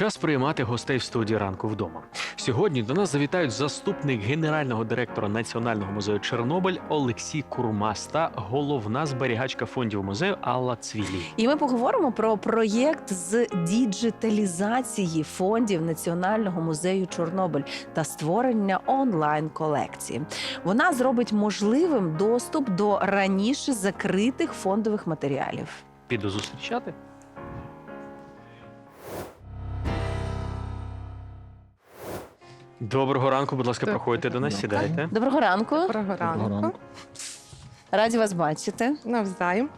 Час приймати гостей в студії ранку вдома. Сьогодні до нас завітають заступник генерального директора Національного музею Чорнобиль Олексій Курмас та головна зберігачка фондів музею Алла Цвілі. І ми поговоримо про проєкт з діджиталізації фондів Національного музею Чорнобиль та створення онлайн-колекції. Вона зробить можливим доступ до раніше закритих фондових матеріалів. Піду зустрічати. Доброго ранку, будь ласка, проходьте до нас, сідайте. Доброго ранку, Доброго ранку. ранку. раді вас бачити. Навзаєм.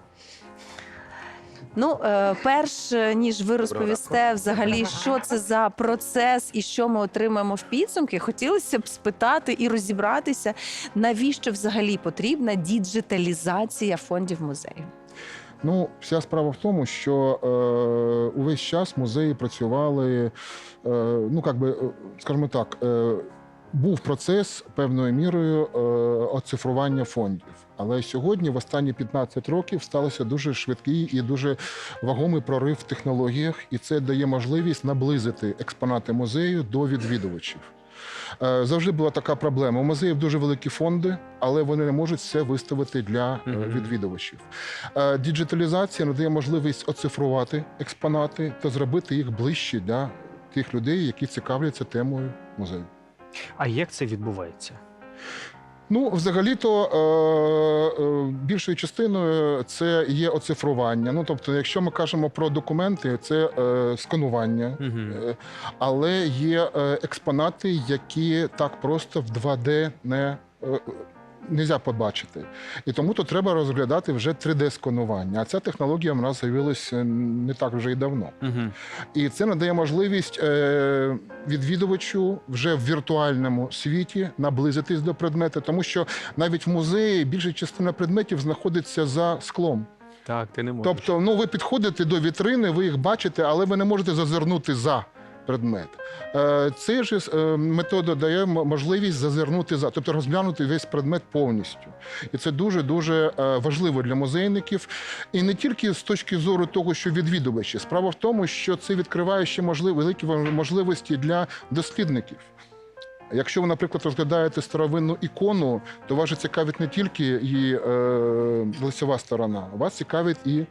Ну, е, перш е, ніж ви розповісте взагалі, що це за процес і що ми отримаємо в підсумки, хотілося б спитати і розібратися, навіщо взагалі потрібна діджиталізація фондів музею. Ну, вся справа в тому, що е, увесь час музеї працювали, е, ну як би, е, скажімо так, е, був процес певною мірою е, оцифрування фондів. Але сьогодні, в останні 15 років, сталося дуже швидкий і дуже вагомий прорив в технологіях, і це дає можливість наблизити експонати музею до відвідувачів. Е, Завжди була така проблема. У музеїв дуже великі фонди, але вони не можуть все виставити для е, відвідувачів. Е, Діджиталізація надає можливість оцифрувати експонати та зробити їх ближче для тих людей, які цікавляться темою музею. А як це відбувається? Ну, взагалі-то е, е, більшою частиною це є оцифрування. Ну, тобто, якщо ми кажемо про документи, це е, сканування. Угу. Але є експонати, які так просто в 2D не е, можна побачити. І тому то треба розглядати вже 3D-сканування. А ця технологія в нас з'явилася не так вже й давно. Угу. І це надає можливість е, відвідувачу вже в віртуальному світі наблизитись до предмету, тому що навіть в музеї більша частина предметів знаходиться за склом. Так, ти не можеш. Тобто, ну ви підходите до вітрини, ви їх бачите, але ви не можете зазирнути за предмет. Е, Цей же е, метода дає можливість зазирнути за, тобто розглянути весь предмет повністю. І це дуже дуже е, важливо для музейників. І не тільки з точки зору того, що відвідувачі. Справа в тому, що це відкриває ще можлив, великі можливості для дослідників. Якщо ви, наприклад, розглядаєте старовинну ікону, то вас цікавить не тільки її е, лицева сторона, вас цікавить і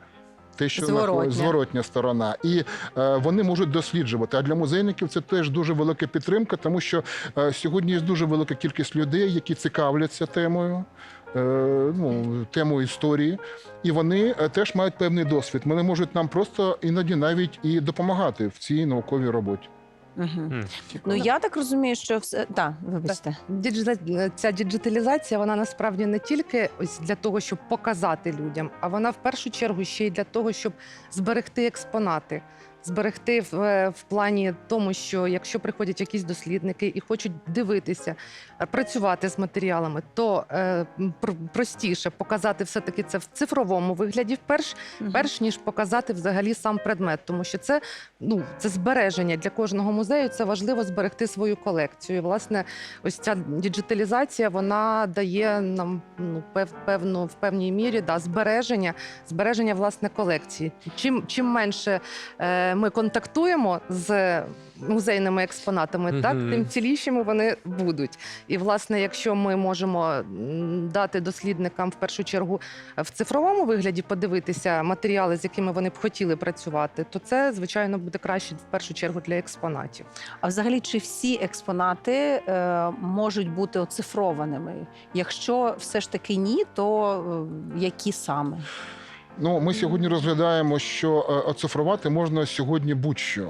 те, що Зворотня. зворотня сторона. І е, вони можуть досліджувати. А для музейників це теж дуже велика підтримка, тому що е, сьогодні є дуже велика кількість людей, які цікавляться темою. е, Ну, темою історії, і вони е, теж мають певний досвід. Вони можуть нам просто іноді навіть і допомагати в цій науковій роботі. Угу. Ну я так розумію, що все да, вибачте. Ця діджиталізація вона насправді не тільки ось для того, щоб показати людям, а вона в першу чергу ще й для того, щоб зберегти експонати. Зберегти в, е, в плані тому, що якщо приходять якісь дослідники і хочуть дивитися, е, працювати з матеріалами, то е, пр- простіше показати все таки це в цифровому вигляді, Мгм. перш ніж показати взагалі сам предмет, тому що це ну це збереження для кожного музею. Це важливо зберегти свою колекцію. І, власне, ось ця діджиталізація вона дає нам ну пев, певну в певній мірі да збереження, збереження власне колекції. Чим чим менше е, ми контактуємо з музейними експонатами, так тим цілішими вони будуть. І власне, якщо ми можемо дати дослідникам в першу чергу в цифровому вигляді подивитися матеріали, з якими вони б хотіли працювати, то це звичайно буде краще в першу чергу для експонатів. А взагалі, чи всі експонати е, можуть бути оцифрованими? Якщо все ж таки ні, то е, які саме? Ну, ми сьогодні розглядаємо, що е, оцифрувати можна сьогодні будь-що.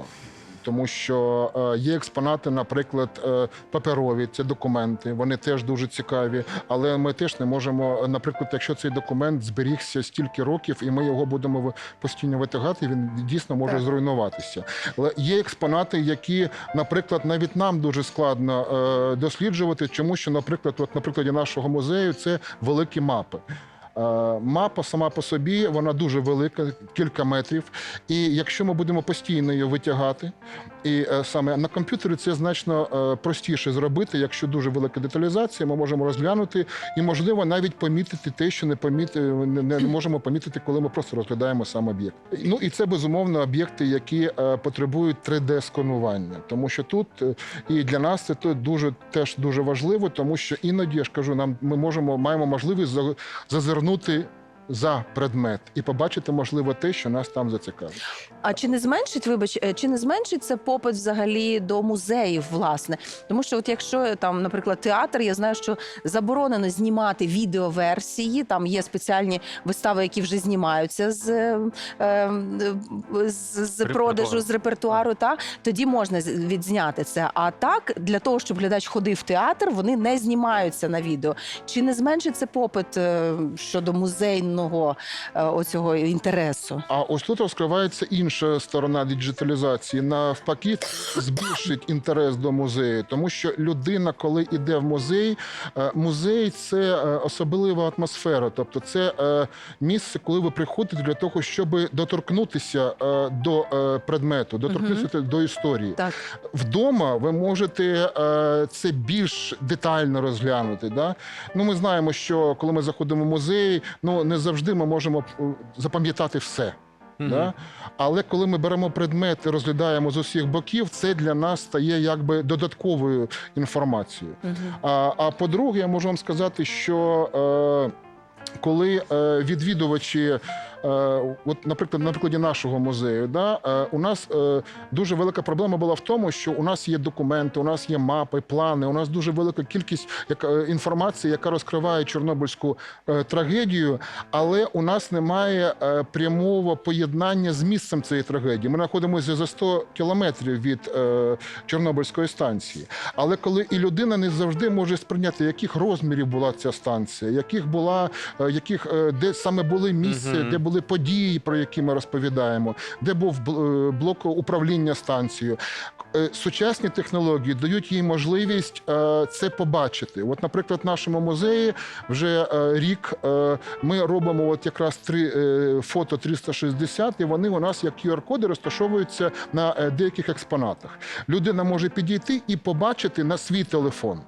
Тому що е, є експонати, наприклад, е, паперові, це документи, вони теж дуже цікаві. Але ми теж не можемо, наприклад, якщо цей документ зберігся стільки років, і ми його будемо постійно витягати, він дійсно може Так. зруйнуватися. Але є експонати, які, наприклад, навіть нам дуже складно досліджувати, чому що, наприклад, от на прикладі нашого музею це великі мапи. Е, Мапа сама по собі вона дуже велика, кілька метрів. І якщо ми будемо постійно її витягати, і е, саме на комп'ютері це значно е, простіше зробити. Якщо дуже велика деталізація, ми можемо розглянути і, можливо, навіть помітити те, що не поміти, не, можемо помітити, коли ми просто розглядаємо сам об'єкт. Ну і це безумовно об'єкти, які потребують 3D-сканування, тому що тут і для нас це дуже теж дуже важливо, тому що іноді я ж кажу, нам ми можемо маємо можливість за- зазирнути. За предмет і побачити, можливо, те, що нас там зацікавить. А чи не зменшить, вибач, е, чи не зменшить це попит взагалі до музеїв, власне? Тому що, от якщо там, наприклад, театр, я знаю, що заборонено знімати відеоверсії. Там є спеціальні вистави, які вже знімаються з, е, е, з, з продажу, з репертуару. Та тоді можна відзняти це. А так, для того, щоб глядач ходив в театр, вони не знімаються на відео. Чи не зменшить це попит е, щодо музейного е, оцього інтересу? А ось тут розкривається інша сторона діджиталізації. Навпаки, збільшить інтерес до музею, тому що людина, коли йде в музей, е, музей це е, особлива атмосфера. Тобто, це місце, коли ви приходите для того, щоб доторкнутися до предмету, доторкнутися до історії. Так. Вдома ви можете це більш детально розглянути. Да? Ну, ми знаємо, що коли ми заходимо в музей, ну не завжди ми можемо е, запам'ятати все. Мгм. Да? Але коли ми беремо предмет і розглядаємо з усіх боків, це для нас стає якби додатковою інформацією. Мгм. А, а по-друге, я можу вам сказати, що е, коли е, відвідувачі, от, наприклад, на прикладі нашого музею, да, е, у нас е, дуже велика проблема була в тому, що у нас є документи, у нас є мапи, плани, у нас дуже велика кількість яка, е, інформації, яка розкриває Чорнобильську е, трагедію, але у нас немає е, прямого поєднання з місцем цієї трагедії. Ми знаходимося за 100 кілометрів від е, Чорнобильської станції. Але коли і людина не завжди може сприйняти, яких розмірів була ця станція, яких була, е, яких е, де саме були місця, де були події, про які ми розповідаємо, де був е, блок управління станцією. Е, Сучасні технології дають їй можливість е, це побачити. От, наприклад, в нашому музеї вже е, рік ми робимо от якраз три фото 360, і вони у нас як QR-коди розташовуються на деяких експонатах. Людина може підійти і побачити на свій телефон.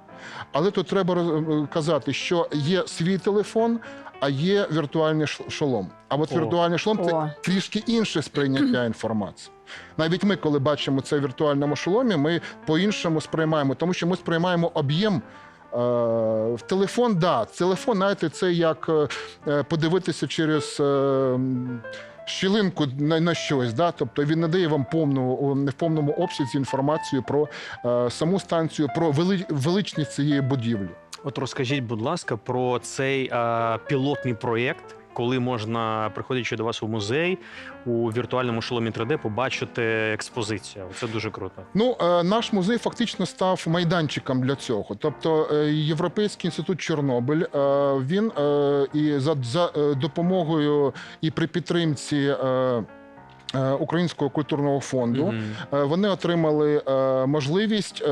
Але тут треба казати, що є свій телефон, а є віртуальний шолом. А от О. віртуальний шолом О. це трішки інше сприйняття інформації. Навіть ми, коли бачимо це в віртуальному шоломі, ми по-іншому сприймаємо, тому що ми сприймаємо об'єм. е, В телефон, да, телефон, знаєте, це як е, подивитися через е, щілинку на, на щось. Да? Тобто він не дає вам повну, в повному обсязі інформацію про саму станцію, про величність цієї будівлі. От розкажіть, будь ласка, про цей а, пілотний проєкт, коли можна, приходячи до вас у музей у віртуальному шоломі 3D, побачити експозицію. Це дуже круто. Ну, е, наш музей фактично став майданчиком для цього. Тобто, е, Європейський інститут Чорнобиль е, він і за, за допомогою і при підтримці. Українського культурного фонду Мгм. Е, вони отримали можливість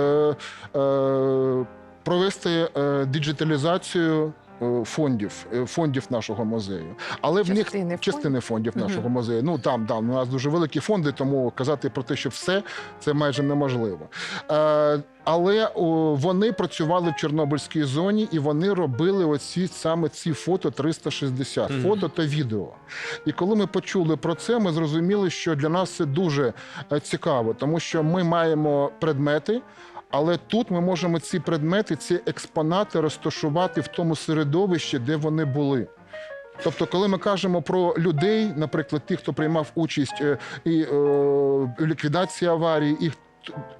провести диджиталізацію е, фондів, е, фондів нашого музею. Але в них Частини фондів? частини фондів нашого музею. Ну там, там у нас дуже великі фонди, тому казати про те, що все це майже неможливо. Е, але о, вони працювали в Чорнобильській зоні і вони робили оці саме ці фото 360, Мгм. фото та відео. І коли ми почули про це, ми зрозуміли, що для нас це дуже е, цікаво, тому що ми маємо предмети. Але тут ми можемо ці предмети, ці експонати розташувати в тому середовищі, де вони були. Тобто, коли ми кажемо про людей, наприклад, тих, хто приймав участь е, і е, ліквідації аварії, і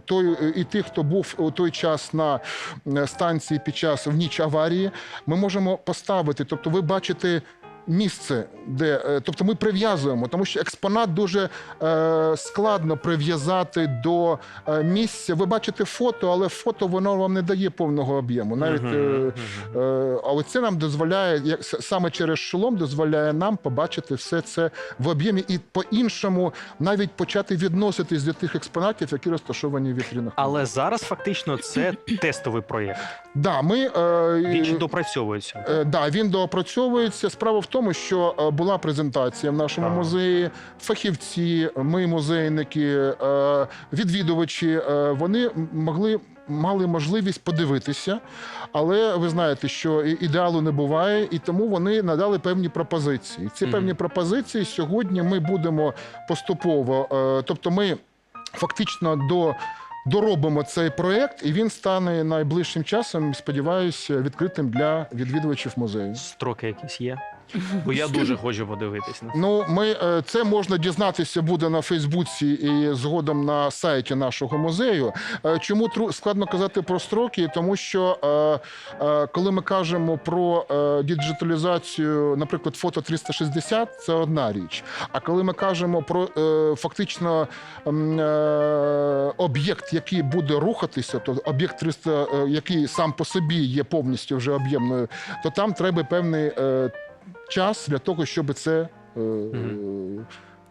той, і тих, хто був у той час на е, станції під час в ніч аварії, ми можемо поставити. Тобто, ви бачите місце, де е, тобто ми прив'язуємо, тому що експонат дуже е, складно прив'язати до е, місця. Ви бачите фото, але фото воно вам не дає повного об'єму. Навіть е. Е, Але це нам дозволяє, як саме через шолом дозволяє нам побачити все це в об'ємі і по-іншому навіть почати відноситись до тих експонатів, які розташовані в вітрінах. Але зараз фактично це тестовий проєкт. да, ми, е, Він допрацьовується. Е, Да, він доопрацьовується. Справа в тому, що е, була презентація в нашому Так. музеї. Фахівці, ми музейники, е, відвідувачі. е, Вони могли. Мали можливість подивитися, але ви знаєте, що ідеалу не буває, і тому вони надали певні пропозиції. Ці Мгм. певні пропозиції сьогодні ми будемо поступово. Тобто, ми фактично до доробимо цей проект, і він стане найближчим часом, сподіваюся, відкритим для відвідувачів музею. Строки якісь є. Бо я дуже хочу подивитись це. Ну, ми е, це можна дізнатися буде на Фейсбуці і згодом на сайті нашого музею. Е, Чому тру- складно казати про строки? Тому що е, коли ми кажемо про діджиталізацію, наприклад, фото 360, це одна річ. А коли ми кажемо про фактично об'єкт, який буде рухатися, то об'єкт 300, е, який сам по собі є повністю вже об'ємною, то там треба певний час для того, щоб це. е.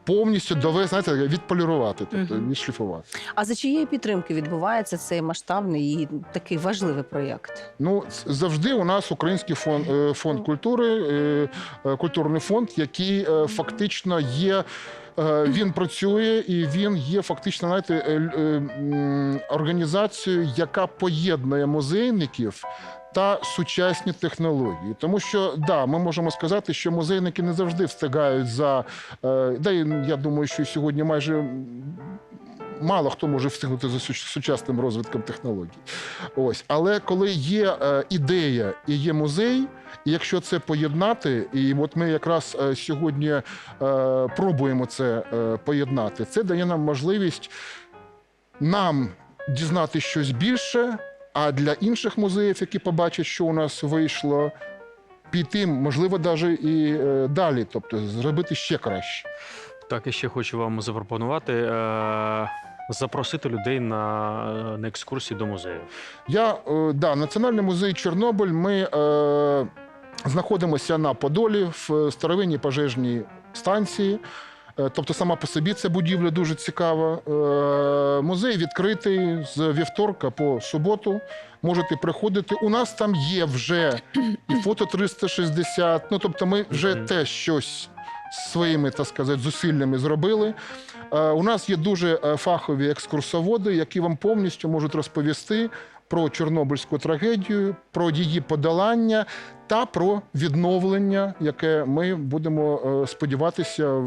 Повністю довести, знаєте, відполірувати, тобто відшліфувати. А за чиєї підтримки відбувається цей масштабний і такий важливий проєкт? Ну завжди у нас український фонд, е, фонд культури, е, е, культурний фонд, який фактично є. Він працює і він є фактично знаєте, організацією, яка поєднує музейників та сучасні технології. Тому що да, ми можемо сказати, що музейники не завжди встигають за е, да, я думаю, що сьогодні майже мало хто може встигнути за сучасним розвитком технологій. Ось, але коли є е, ідея і є музей, і якщо це поєднати, і от ми якраз е, сьогодні пробуємо це поєднати, це дає нам можливість нам дізнати щось більше, а для інших музеїв, які побачать, що у нас вийшло. Піти, можливо, навіть і е, далі, тобто зробити ще краще. Так, я ще хочу вам запропонувати е- запросити людей на, на екскурсії до музею. Я е, да, Національний музей Чорнобиль. Ми е, знаходимося на Подолі в старовинній пожежній станції. Е, Тобто, сама по собі ця будівля дуже цікава. Е, Музей відкритий з вівторка по суботу. Можете приходити. У нас там є вже і фото 360. Ну тобто, ми вже теж щось своїми, так сказати, зусиллями зробили. Е, У нас є дуже фахові екскурсоводи, які вам повністю можуть розповісти про Чорнобильську трагедію, про її подолання та про відновлення, яке ми будемо е, сподіватися.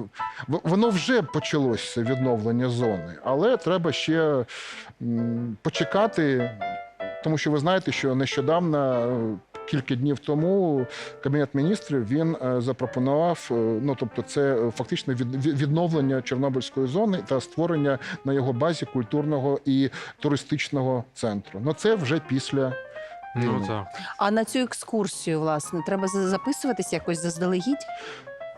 Воно вже почалося відновлення зони, але треба ще почекати, тому що ви знаєте, що нещодавно. Кілька днів тому кабінет міністрів він е, запропонував. е, Ну тобто, це фактично від, від- відновлення Чорнобильської зони та створення на його базі культурного і туристичного центру. Ну це вже після Ну так. А на цю екскурсію, власне, треба записуватися якось заздалегідь?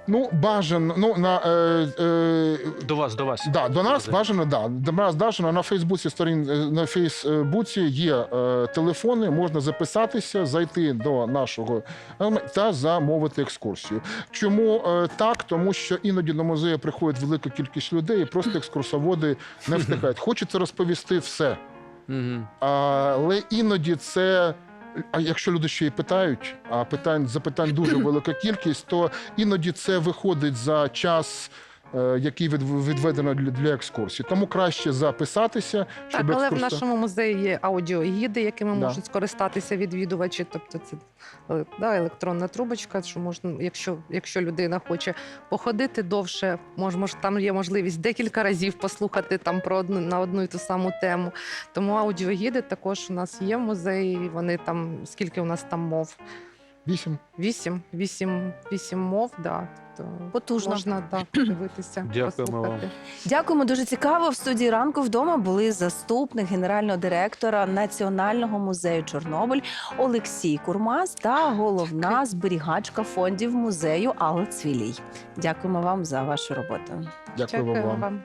Ну бажано. Ну на е, е, До вас, до вас. Да, до нас бажано, да. До нас бажано на Фейсбуці сторін е, на Фейсбуці є е, телефони, можна записатися, зайти до нашого ем, та замовити екскурсію. Чому е, так? Тому що іноді до музею приходить велика кількість людей, і просто екскурсоводи не встигають. Хочеться розповісти все, Мгм. але іноді це. А якщо люди ще й питають, а питань запитань дуже велика кількість, то іноді це виходить за час, який відведено для, екскурсії. Тому краще записатися, Так, щоб але в нашому музеї є аудіогіди, якими Да. можуть скористатися відвідувачі. Тобто це е, да, електронна трубочка, що можна, якщо, якщо людина хоче походити довше, мож, мож, там є можливість декілька разів послухати там про одну на одну і ту саму тему. Тому аудіогіди також у нас є в музеї. Вони там, скільки у нас там мов? Вісім. Вісім, вісім, вісім мов, да. Тобто Потужно. можна да, подивитися, Дякуємо вам. послухати. Дякуємо дуже цікаво. В студії ранку вдома були заступник генерального директора Національного музею Чорнобиль Олексій Курмас та головна зберігачка фондів музею Алла Цвілій. Дякуємо вам за вашу роботу. Дякую вам. вам.